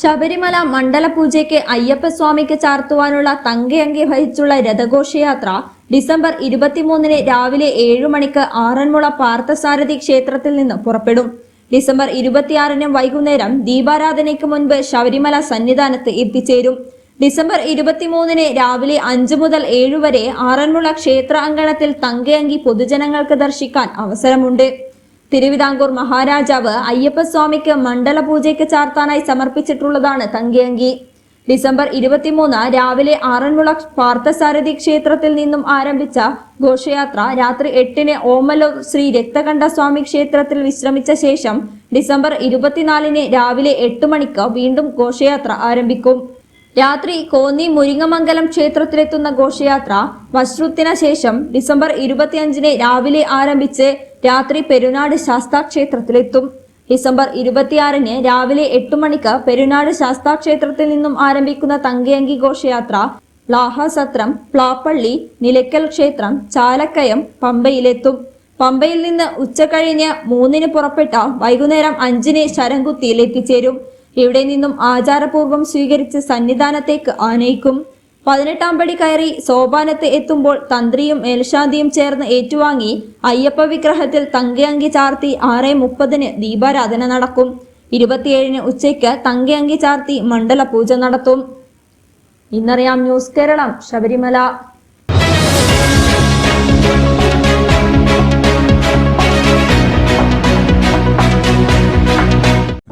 Sabarimala മണ്ഡലപൂജയ്ക്ക് അയ്യപ്പസ്വാമിക്ക് ചാർത്തുവാനുള്ള തങ്കയങ്കി വഹിച്ചുള്ള രഥഘോഷയാത്ര December ഇരുപത്തിമൂന്നിന് രാവിലെ ഏഴു മണിക്ക് ആറന്മുള പാർത്ഥസാരഥി ക്ഷേത്രത്തിൽ നിന്ന് പുറപ്പെടും. ഡിസംബർ ഇരുപത്തിയാറിന് വൈകുന്നേരം ദീപാരാധനയ്ക്ക് മുൻപ് ശബരിമല സന്നിധാനത്ത് എത്തിച്ചേരും. ഡിസംബർ ഇരുപത്തിമൂന്നിന് രാവിലെ അഞ്ചു മുതൽ ഏഴു വരെ ആറന്മുള ക്ഷേത്ര അങ്കണത്തിൽ തങ്കയങ്കി പൊതുജനങ്ങൾക്ക് ദർശിക്കാൻ അവസരമുണ്ട്. തിരുവിതാംകൂർ മഹാരാജാവ് അയ്യപ്പസ്വാമിക്ക് മണ്ഡലപൂജയ്ക്ക് ചാർത്താനായി സമർപ്പിച്ചിട്ടുള്ളതാണ് തങ്കിയങ്കി. ഡിസംബർ ഇരുപത്തിമൂന്ന് രാവിലെ ആറന്മുള പാർത്ഥസാരഥി ക്ഷേത്രത്തിൽ നിന്നും ആരംഭിച്ച ഘോഷയാത്ര രാത്രി എട്ടിന് ഓമല്ലൂർ ശ്രീ രക്തകണ്ഠസ്വാമി ക്ഷേത്രത്തിൽ വിശ്രമിച്ച ശേഷം ഡിസംബർ ഇരുപത്തിനാലിന് രാവിലെ എട്ട് മണിക്ക് വീണ്ടും ഘോഷയാത്ര ആരംഭിക്കും. രാത്രി കോന്നി മുരിങ്ങമംഗലം ക്ഷേത്രത്തിലെത്തുന്ന ഘോഷയാത്ര വശ്രുത്തിന് ശേഷം ഡിസംബർ ഇരുപത്തിയഞ്ചിന് രാവിലെ ആരംഭിച്ച് രാത്രി പെരുനാട് ശാസ്താക്ഷേത്രത്തിലെത്തും. ഡിസംബർ ഇരുപത്തിയാറിന് രാവിലെ എട്ട് മണിക്ക് പെരുനാട് ശാസ്താക്ഷേത്രത്തിൽ നിന്നും ആരംഭിക്കുന്ന തങ്കയങ്കി ഘോഷയാത്ര ലാഹസത്രം പ്ലാപ്പള്ളി നിലയ്ക്കൽ ക്ഷേത്രം ചാലക്കയം പമ്പയിലെത്തും. പമ്പയിൽ നിന്ന് ഉച്ചകഴിഞ്ഞ് മൂന്നിന് പുറപ്പെട്ട വൈകുന്നേരം അഞ്ചിന് ശരംകുത്തിയിൽ എത്തിച്ചേരും ഇവിടെ നിന്നും ആചാരപൂർവം സ്വീകരിച്ച് സന്നിധാനത്തേക്ക് ആനയിക്കും. പതിനെട്ടാം പടി കയറി സോപാനത്ത് എത്തുമ്പോൾ തന്ത്രിയും മേൽശാന്തിയും ചേർന്ന് ഏറ്റുവാങ്ങി അയ്യപ്പ വിഗ്രഹത്തിൽ തങ്കയങ്കി ചാർത്തി ആറ് മുപ്പതിന് ദീപാരാധന നടക്കും. ഇരുപത്തിയേഴിന് ഉച്ചയ്ക്ക് തങ്കയങ്കി ചാർത്തി മണ്ഡല പൂജ നടത്തും. ഇന്നറിയാം ന്യൂസ് കേരളം ശബരിമല.